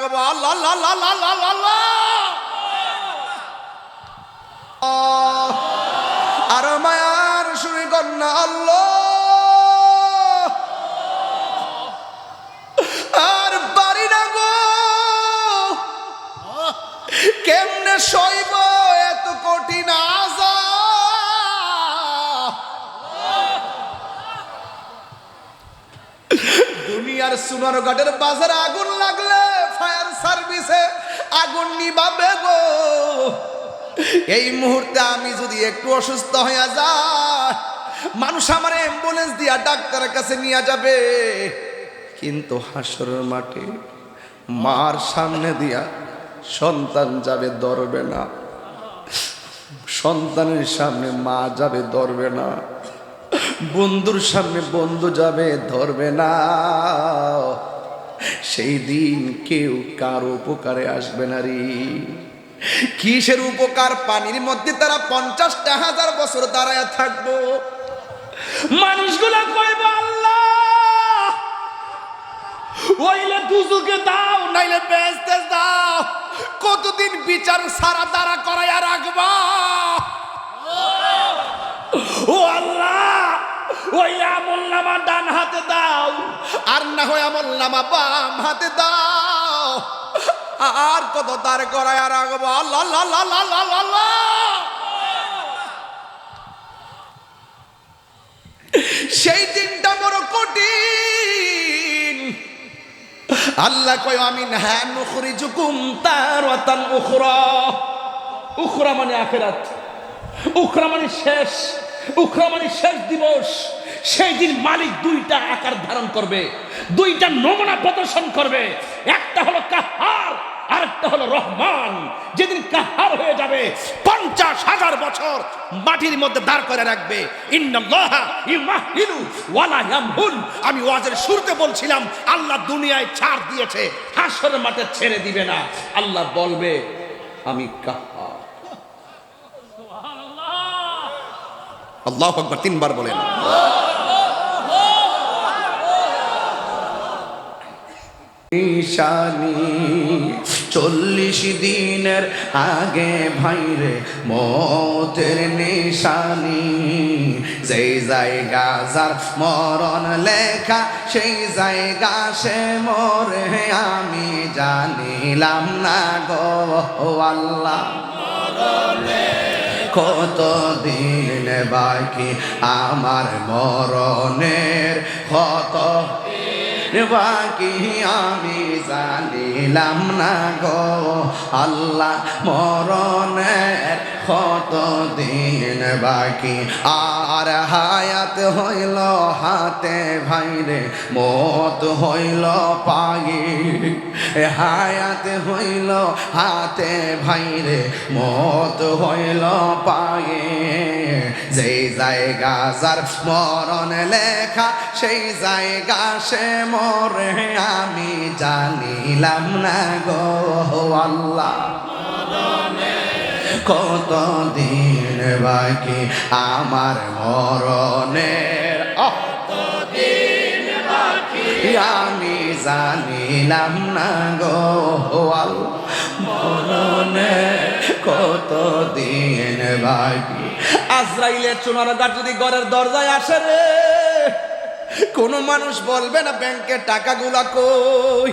রাখব আল্লাহ। আর মায়ার শুনে কন্যা আল্লাহ। আর পারি না গো। কেমনে সইব এত কঠিন আজা? দুনিয়ার সুনার ঘাটের বাজারে আগুন ফায়ার সার্ভিসে আগুন নিবাবে গো। এই মুহূর্তে আমি যদি একটু অসুস্থ হয়ে যায় মানুষ আমার অ্যাম্বুলেন্স দিয়া ডাক্তারের কাছে নিয়ে যাবে। কিন্তু হাসরের মাঠে মার সামনে দিয়া সন্তান যাবে, ধরবে না। সন্তানের সামনে মা যাবে, ধরবে না। বন্ধুর সামনে বন্ধু যাবে, ধরবে না। সেই দিন কেউ কার উপকারে আসবে না রে। কিসের উপকার? পানির মধ্যে তারা পঞ্চাশটা হাজার বছর দাঁড়ায় থাকব। মানুষগুলা কইব, আল্লাহ, ওইলে দুজুকে দাও, নাইলে বেচতে দাও। কতদিন বিচার সারা দাঁড়া করাইয়া রাখবা? ও আল্লাহ ওই আমল নামা ডান হাতে দাও। আর না হয় আমল নামা বাম হাতে দাও। আর কত দাঁড় করাইয়া রাখব? আল্লাহ সেই দিনটা বড় কঠিন। আল্লাহ কয় আমি হ্যাঁ নুখরি জুকুম তার উখরা। উখরা মানে আখেরাত। উখরা মানে শেষ। উখরা মানে শেষ দিবস। সেই দিন মালিক দুইটা আকার ধারণ করবে দুইটা নমুনা প্রদর্শন করবে। একটা হলো কাহার আরেকটা হলো রহমান। যেদিন কাহার হয়ে যাবে পঞ্চাশ হাজার বছর মাটির মধ্যে দাঁড় করে রাখবে। আমি ওয়াজের শুরুতে বলছিলাম আল্লাহ দুনিয়ায় ছাড় দিয়েছে হাসরের মাঠে ছেড়ে দিবে না। আল্লাহ বলবে আমি কাহার। আল্লাহ তিনবার বলেন। নিশানি। চল্লিশ দিনের আগে ভাইরে মতের নিশানি। যেই জায়গা যার মরণ লেখা, সেই জায়গা সে মরে। আমি জানিলাম না গো আল্লাহ। কত দিন বাকি আমার মরণের কত বাকি আমি জানিলাম না গো। আল্লাহ মরণের কত দিন বাকি। আর হায়াত হইল হাতে ভাইরে মত হইল পাগি হায়াত হইল হাতে ভাইরে, মত হইল পাগে যেই জায়গা যার মরণ লেখা, সেই জায়গা সে মরে। আমি জানিলাম না গো আল্লাহ। কত দিন বাকি আমার মরণের? জানিলাম না গো মরণে কত দিন বাকি। আজরাইলের চুনার গাছ যদি ঘরের দরজায় আসে রে, কোন মানুষ বলবে না ব্যাংকের টাকাগুলা কই।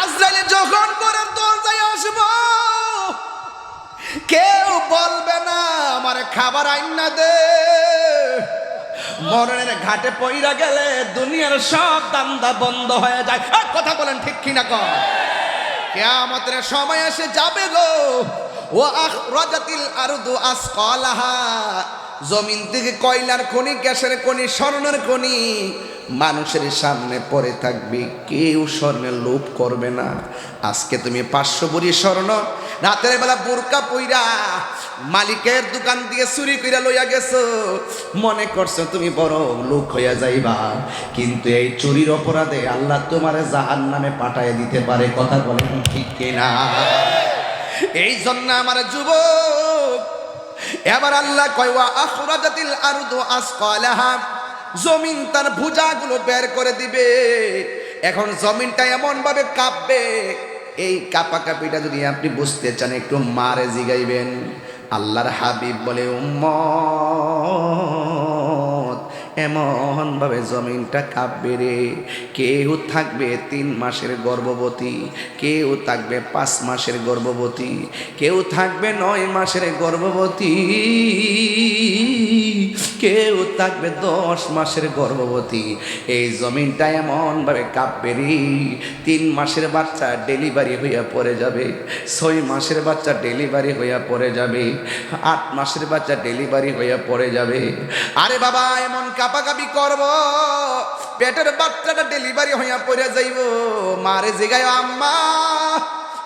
আজরাইলে যখন ঘরের দরজায় আসব, কেউ বলবে না, আমার খাবার আইন না দে। মরণের ঘাটে পইরা গেলে দুনিয়ার সব দান্দা বন্ধ হয়ে যায়। কথা বলেন ঠিক কিনা কর কেয়ামতের সময় এসে যাবে গো। ও আখরাজাতিল আরদু আসকালাহা। জমিন থেকে কয়লার খনি, গ্যাসের খনি, স্বর্ণের খনি, মানুষের সামনে পড়ে থাকবে। কেউ স্বর্ণের লোভ করবে না। আজকে তুমি পাঁচশো বুড়ি স্বর্ণ, রাতের বেলা বোরকা পইরা মালিকের দোকান দিয়ে চুরি কইরা লইয়া গেছো। মনে করছ তুমি বড় লোক হইয়া যাইবা, কিন্তু এই চুরির অপরাধে আল্লাহ তোমার জাহান নামে পাঠায় দিতে পারে। কথা বলেন ঠিক কিনা? এই জন্য আমার যুবক এবার আল্লাহ কয়ওয়া আখরাজাতিল আরদু আসকালাহা। জমিন তার ভুজাগুলো বের করে দিবে। এখন জমিনটা এমন ভাবে কাঁপবে। এই কাপা কাপিটা যদি আপনি বুঝতে চান, একটু মারে জিগাইবেন। আল্লাহর হাবিব বলে, উম্মত এমন ভাবে জমিনটা কাঁপবে রে। কেউ থাকবে তিন মাসের গর্ভবতী, কেউ থাকবে পাঁচ মাসের গর্ভবতী, কেউ থাকবে নয় মাসের গর্ভবতী। কেউ থাকবে দশ মাসের গর্ভবতী। এই জমিনটা এমনভাবে কাঁপবে রে। তিন মাসের বাচ্চা ডেলিভারি হইয়া পড়ে যাবে। ছয় মাসের বাচ্চা ডেলিভারি হইয়া পড়ে যাবে। আট মাসের বাচ্চা ডেলিভারি হইয়া পড়ে যাবে। আরে বাবা, এমন কাপাকাপি করব। পেটের বাচ্চাটা ডেলিভারি হইয়া পড়ে যাইব। মারে জিগায়, আম্মা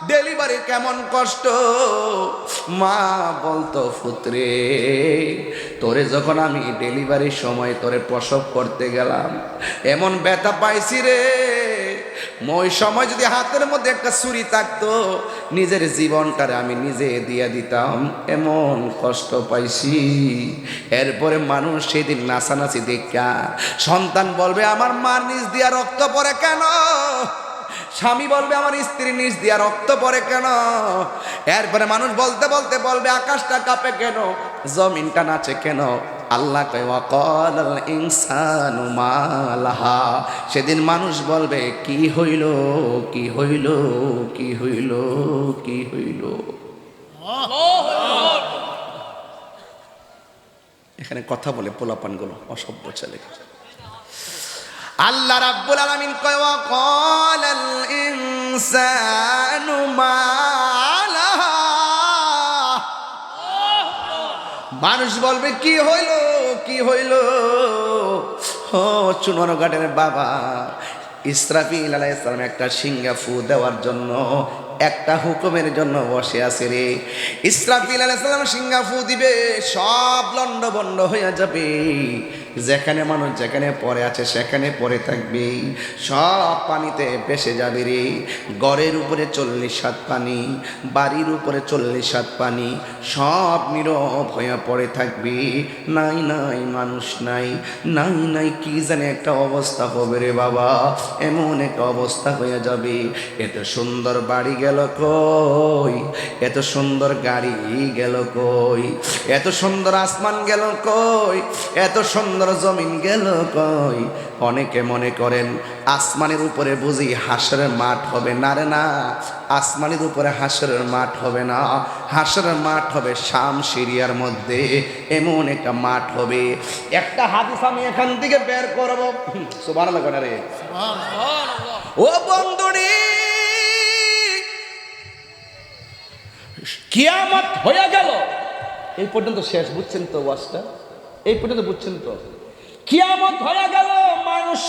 ডেলিভারি কেমন কষ্ট? মা বলতো, ফুত্রে, তোরে যখন আমি ডেলিভারির সময় তোরে প্রসব করতে গেলাম, এমন ব্যথা পাইছি রে। ওই সময় যদি হাতের মধ্যে একটা ছুরি থাকতো, নিজের জীবনটারে আমি নিজে দিয়ে দিতাম। এমন কষ্ট পাইছি। এরপরে মানুষ সেদিন নাচানাচি দেখা সন্তান বলবে, আমার মা নিজ দিয়া রক্ত পড়ে কেন? স্বামী বলবে, আমার স্ত্রী নিজ দিয়া রক্ত পরে কেন? এরপরে মানুষ বলতে বলতে বলবে, আকাশটা কাঁপে কেন? জমিনটা নাচে কেন? আল্লাহ ইনসানু মালাহা। সেদিন মানুষ বলবে, কি হইল? কি হইল? কি হইল? কি হইল? এখানে কথা বলে পোলাপানগুলো অসভ্য ছেলে আল্লাহ রাব্বুল আলামিন কয়, ওয়া ক্বালাল ইনসানু মা মানুষ বলবে, কি হইল কি হইল? ও চুনর গার্ডেনের বাবা, ইসরাফিল আলাইসালাম একটা সিঙ্গা ফু দেওয়ার জন্য, একটা হুকুমের জন্য বসে আছে রে। ইসরাফিল আলাইসালাম সিঙ্গা ফু দিবে, সব লন্ড বন্ড হয়ে যাবে। যেখানে মানুষ যেখানে পড়ে আছে সেখানে পড়ে থাকবে। সব পানিতে ভেসে যাবে রে। গড়ের উপরে চল্লিশ সাত পানি, বাড়ির উপরে চল্লিশ সাত পানি, সব নীরব হয়ে পড়ে থাকবে। নাই নাই, মানুষ নাই। নাই নাই, কি জানে একটা অবস্থা হবে রে বাবা। এমন একটা অবস্থা হয়ে যাবে। এত সুন্দর বাড়ি গেল কই? এত সুন্দর গাড়ি গেল কই? এত সুন্দর আসমান গেল কই? এত সুন্দর জমিন গেল কই? অনেকে মনে করেন আসমানের উপরে বুঝি হাসরের মাঠ হবে না রে না? আসমানের উপরে হাসরের মাঠ হবে না। হাসরের মাঠ হবে শাম সিরিয়ার মধ্যে। এমন একটা মাঠ হবে। একটা হাদিস আমি এখান থেকে বের করব। সুবান রে? ও বন্ধুরি কিয়ামত হয়ে গেল। এই পর্যন্ত শেষ বুঝছেন তো ওয়াজটা? এই পর্যন্ত বুঝছেন তো? কিয়ামত হয়ে গেল মানুষ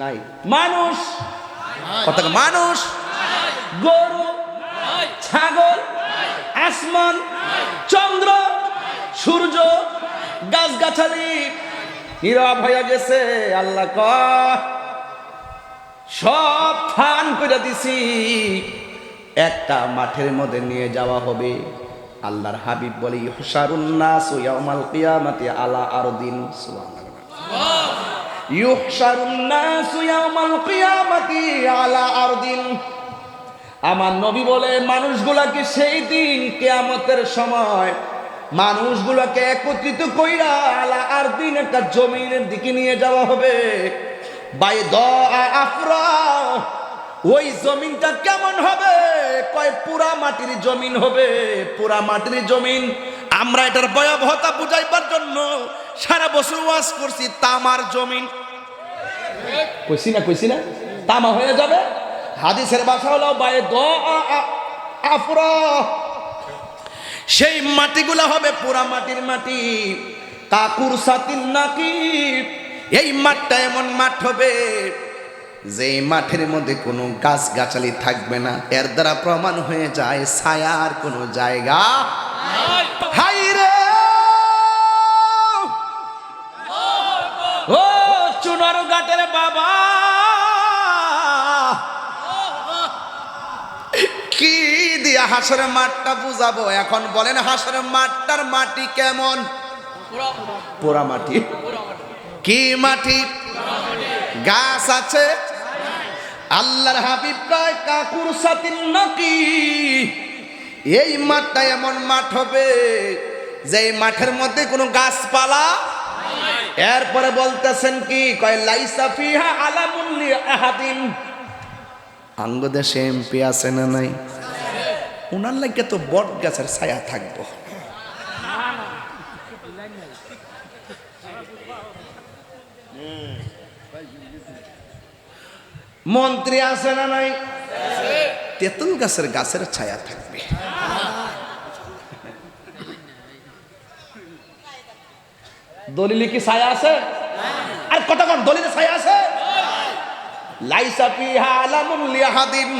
নাই। মানুষ কথা মানুষ গরু ছাগল আসমান চন্দ্র সূর্য গাছগাছালি নীরব হয়ে গেছে আল্লাহ ক সব ফান করে দিছি একটা মাঠের মধ্যে নিয়ে যাওয়া হবে। আল্লাহর হাবিব বলে হুসারুন্নাস ইয়াউমাল কিয়ামাতি আলা আরদিন। সুবহানাল্লাহ। ইউহশারুন্নাস ইয়াউমাল কিয়ামাতি আলা আরদিন। আমার নবী বলে, মানুষগুলাকে সেই দিন কেয়ামতের সময় মানুষগুলোকে একত্রিত কইরা আলা আর দিন একটা জমিনের দিকে নিয়ে যাওয়া হবে। বাই দ আফরা ওই জমিনটা কেমন হবে? কয়, পুরা মাটির জমিন হবে, পুরা মাটির জমিন। আমরা এটার ভয়াবহতা বুঝাইবার জন্য সারা বছর ওয়াজ করছি, তামার জমিন। কইছি না কইছি না? তামা হয়ে যাবে? হাদিসের ভাষা হলো, বায়ে দ আফরা। সেই মাটিগুলো হবে পুরা মাটির মাটি। কাকুর সাতিন নাকি এই মাঠটা এমন মাঠ হবে যে মাঠের মধ্যে কোনো গাছ গাছালি থাকবে না এর দ্বারা প্রমাণ হয়ে যায় ছায়ার কোনো জায়গা হাই রে! ও চুনার ঘাটের বাবা! কি দিয়া হাসরের মাঠটা বুঝাবো? এখন বলেন হাসরের মাঠটার মাটি কেমন? পোড়া মাটি। কি মাটি। গাছ আছে? আল্লাহর হাবিব কয় কাকুর সাতিন নাকি। এই মাঠটা এমন মাঠ হবে যে মাঠের মধ্যে কোনো গাছপালা এরপরে বলতেছেন কি, কয়, লাইসা ফিহা আলামুল্লি আহাদিন। আঙ্গ দেশে এমপি আছে না নাই? ওনার লাগে তো বট গাছের ছায়া থাকব। মন্ত্রী আছে না নাই? তেঁতুল গাছের গাছের ছায়া থাকবে। দলিলে কি ছায়া আছে? আর কতক্ষণ দলিলে ছায়া আছে? লাইসা ফিহা আলামুন লিয়াহাদিন।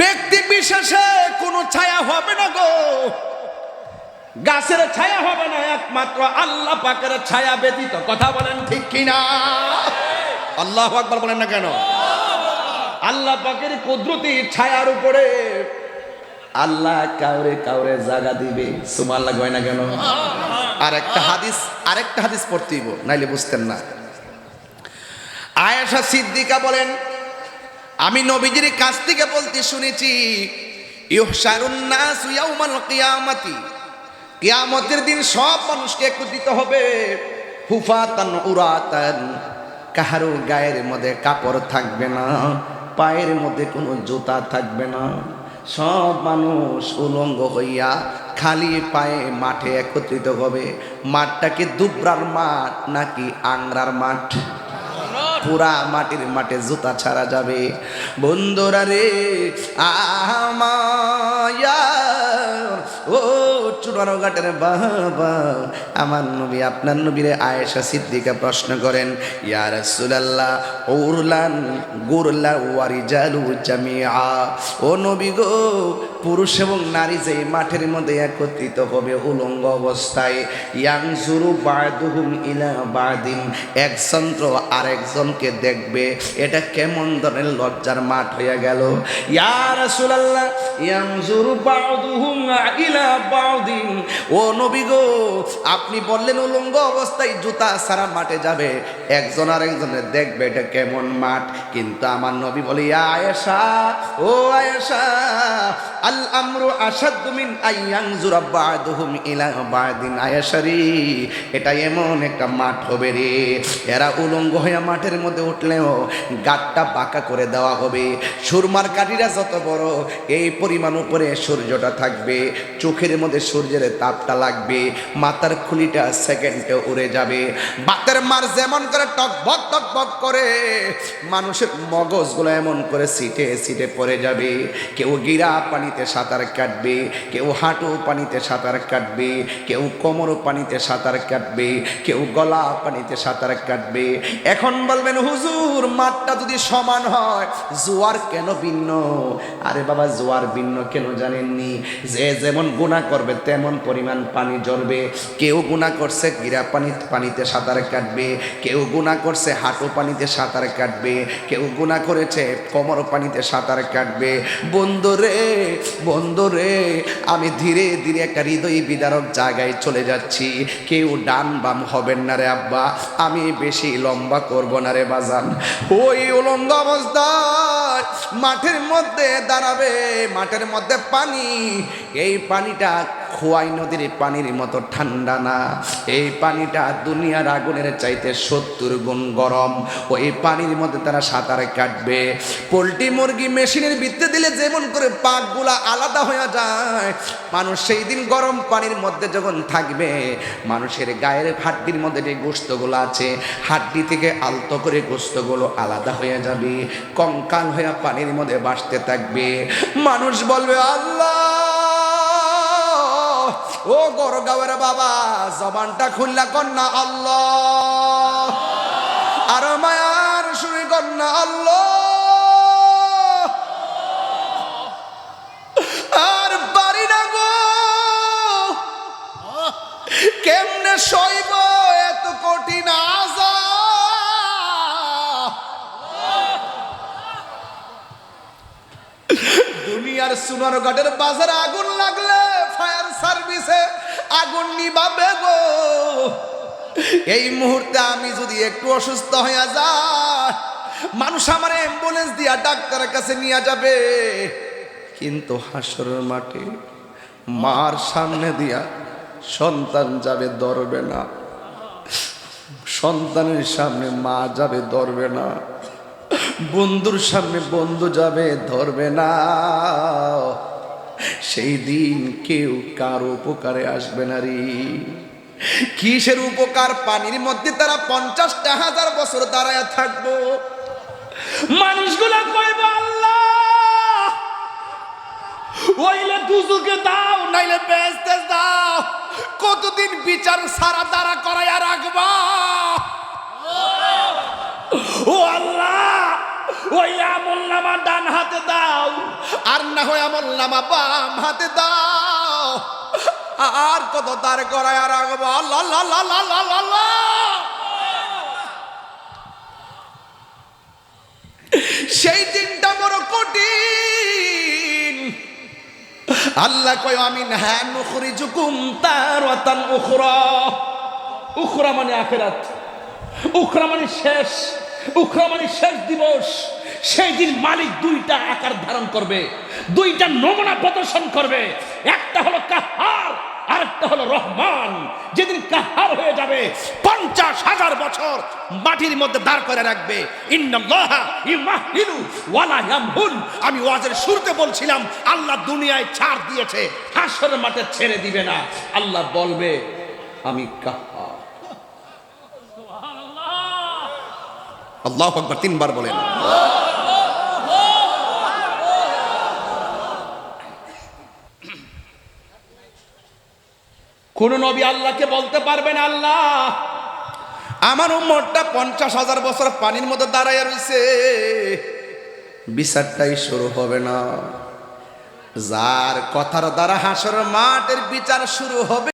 ব্যক্তি বিশেষে কোনো ছায়া হবে না গো। গাছের ছায়া হবে না একমাত্র আল্লাহ পাকের ছায়া ব্যতীত কথা বলেন ঠিক কিনা? আল্লাহ আকবার বলেন না কেন? আল্লাহ পাকের কুদরতি ছায়ার উপরে আল্লাহ কাউরে কাউরে জায়গা দিবে। সুমার লাগবে না কেন? আর একটা হাদিস, আরেকটা হাদিস পড়তেইব নাইলে বুঝতেন না। আয়েশা সিদ্দিকা বলেন, আমি নবীজির কাছ থেকে বলতে শুনেছি ইহশারুন নাস ইয়াউমাল কিয়ামাতি, কিয়ামতের দিন সব মানুষকে একত্রিত হবে, হুফাতান উরাতান। কাহারো গায়ের মধ্যে কাপড় থাকবে না, পায়ের মধ্যে কোনো জুতা থাকবে না। সব মানুষ উলঙ্গ হইয়া খালি পায়ে মাঠে একত্রিত হবে। মাঠটা কি দুবরার মাঠ নাকি আংরার মাঠ? পুরা মাটির মাঠে জুতা ছাড়া যাবে। বন্ধুরা রে আমায়ার ও চুনারো ঘাটের বাবা, আমার নবী, আপনার নবীরে আয়েশা সিদ্দিকা প্রশ্ন করেন, ইয়া রাসূলুল্লাহ, উরলান গুরলা ওয়ারিজালু জামিআ। ও নবী গো পুরুষ এবং নারী যে মাঠের মধ্যে একত্রিত হবে উলঙ্গ অবস্থায় ইয়াংসুরু বাদুহুম আরেকজনকে দেখবে। এটা কেমন ধরনের লজ্জার মাঠ হয়ে গেল। ও নবী আপনি বললেন উলঙ্গ অবস্থায় জুতা সারা মাঠে যাবে। একজন আরেকজনের দেখবে এটা কেমন মাঠ। কিন্তু আমার নবী বলে আয়েশা, ও আয়েশা আল আমরু আসাদ্দু মিন আইয়ানজুরা বাদুহুম ইলা বাদিন আয়েশারি। এটা এমন একটা মাঠ হবে রে। এরা উলঙ্গ হয়ে মাঠের মধ্যে উঠলেও গাটটা বাঁকা করে দেওয়া হবে। সুরমার কাঠিরা যত বড়, এই পরিমাণ উপরে সূর্যটা থাকবে। চোখের মধ্যে সূর্যের তাপটা লাগবে। মাথার খুলিটা সেকেন্ডে উড়ে যাবে। বাতের মার যেমন করে টকবক টকবক করে, মানুষের মগজগুলো এমন করে সিটে সিটে পড়ে যাবে। কেউ গিরা পানিতে সাঁতার কাটবে, কেউ হাঁটু পানিতে সাঁতার কাটবে, কেউ কোমর পানিতে সাঁতার কাটবে, কেউ গলা পানিতে সাঁতার কাটবে। এখন বলবেন, হুজুর, মাঠটা যদি সমান হয়, জোয়ার কেন ভিন্ন? আরে বাবা, জোয়ার ভিন্ন কেন জানেননি? যে যেমন গুণা করবে, তেমন পরিমাণ পানি জ্বলবে। কেউ গুণা করছে গিরা পানি, পানিতে সাঁতার কাটবে। কেউ গুণা করছে হাঁটু পানিতে সাঁতার কাটবে। কেউ গুণা করেছে কোমর পানিতে সাঁতার কাটবে। বন্ধুরে বন্ধুরে আমি ধীরে ধীরে একটা হৃদয় বিদারক জায়গায় চলে যাচ্ছি। কেউ ডান বাম হবেন না রে আব্বা, আমি বেশি লম্বা করব না রে বাজান। ওই উলঙ্গ অবস্থায় মাঠের মধ্যে দাঁড়াবে, মাঠের মধ্যে পানি, এই পানিটা খোয়াই নদীর পানির মতো ঠান্ডা না। এই পানিটা দুনিয়ার আগুনের চাইতে সত্তর গুণ গরম। ওই পানির মধ্যে তারা সাঁতার কাটবে। পোলট্রি মুরগি মেশিনের ভিত্তি দিলে যেমন করে পাকগুলা আলাদা হয়ে যায়। মানুষ সেই দিন গরম পানির মধ্যে যখন থাকবে, মানুষের গায়ের হাড্ডির মধ্যে যে গোস্তগুলো আছে, হাড্ডি থেকে আলতো করে গোস্তগুলো আলাদা হয়ে যাবে। কঙ্কাল হয়ে পানির মধ্যে বাসতে থাকবে। মানুষ বলবে, আল্লাহ! ও গরগাঁওয়ের বাবা, জবানটা খুললা কন্যা আল্লাহ। আর মায়ার শুনে কন্যা আল্লাহ। আর পারি না গো। কেমনে সইব এত কঠিন আজা দুনিয়ার সুনার ঘাটের বাজারে আগুন লাগলে সার্ভিসে আগুন নিবাবে গো। এই মুহূর্তে আমি যদি একটু অসুস্থ হয়ে যাই, মানুষ আমার অ্যাম্বুলেন্স দিয়া ডাক্তারের কাছে নিয়ে যাবে। কিন্তু হাসরের মাঠে মার সামনে দিয়া সন্তান যাবে, ধরবে না। সন্তানের সামনে মা যাবে, ধরবে না। বন্ধুর সামনে বন্ধু যাবে, ধরবে না। সেই দিন কেউ কার উপকারে আসবে না রে। কিসের উপকার? পানির মধ্যে তারা পঞ্চাশটা হাজার বছর দাঁড়ায় থাকব। মানুষগুলা কইব, আল্লাহ, ওইলে দুজুকে দাও, নাইলে দাও। কতদিন বিচার সারা দ্বারা করাইয়া রাখবা? ও আল্লাহ ওই আমল নামা ডান হাতে দাও। আর না হয় আমল নামা বাম হাতে দাও। আর কত তার করাইয়া রাখব? সেই দিনটা বড় কঠিন। আল্লাহ কয় আমি হ্যাঁ নুখরি জুকুম তার উখরা। উখরা মানে আখেরাত। উখরা মানে শেষ। উখরা মানে শেষ দিবস। সেই দিন মালিক দুইটা আকার ধারণ করবে দুইটা নমুনা প্রদর্শন করবে। একটা হলো কাহার আরেকটা হলো রহমান। যেদিন কাহার হয়ে যাবে পঞ্চাশ হাজার বছর মাটির মধ্যে দাঁড় করে রাখবে। আমি ওয়াজের শুরুতে বলছিলাম আল্লাহ দুনিয়ায় ছাড় দিয়েছে হাসরের মাঠে ছেড়ে দিবে না। আল্লাহ বলবে আমি কাহার। আল্লাহ তিনবার বলেন। কোন নবী আল্লাহকে বলতে পারবেন আল্লাহ। আমার উম্মরটা পঞ্চাশ হাজার বছর পানির মধ্যে দাঁড়াইয়া রয়েছে বিচারটাই শুরু হবে না। যার কথার দ্বারা হাসর মাঠের বিচার শুরু হবে